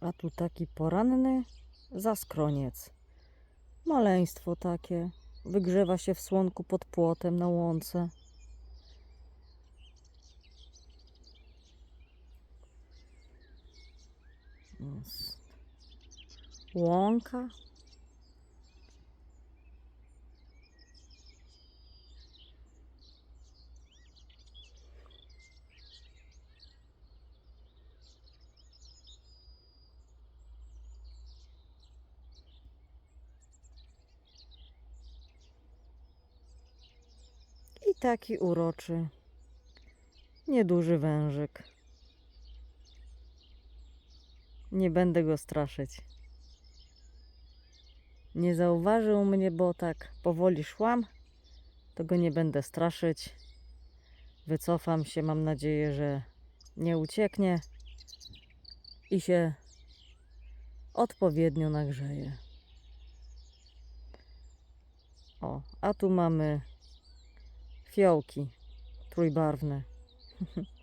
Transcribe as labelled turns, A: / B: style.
A: A tu taki poranny zaskroniec. Maleństwo takie. Wygrzewa się w słonku pod płotem na łące. Jest. Łąka. I taki uroczy, nieduży wężyk. Nie będę go straszyć. Nie zauważył mnie, bo tak powoli szłam, to go nie będę straszyć. Wycofam się, mam nadzieję, że nie ucieknie i się odpowiednio nagrzeje. O, a tu mamy fiołki trójbarwne.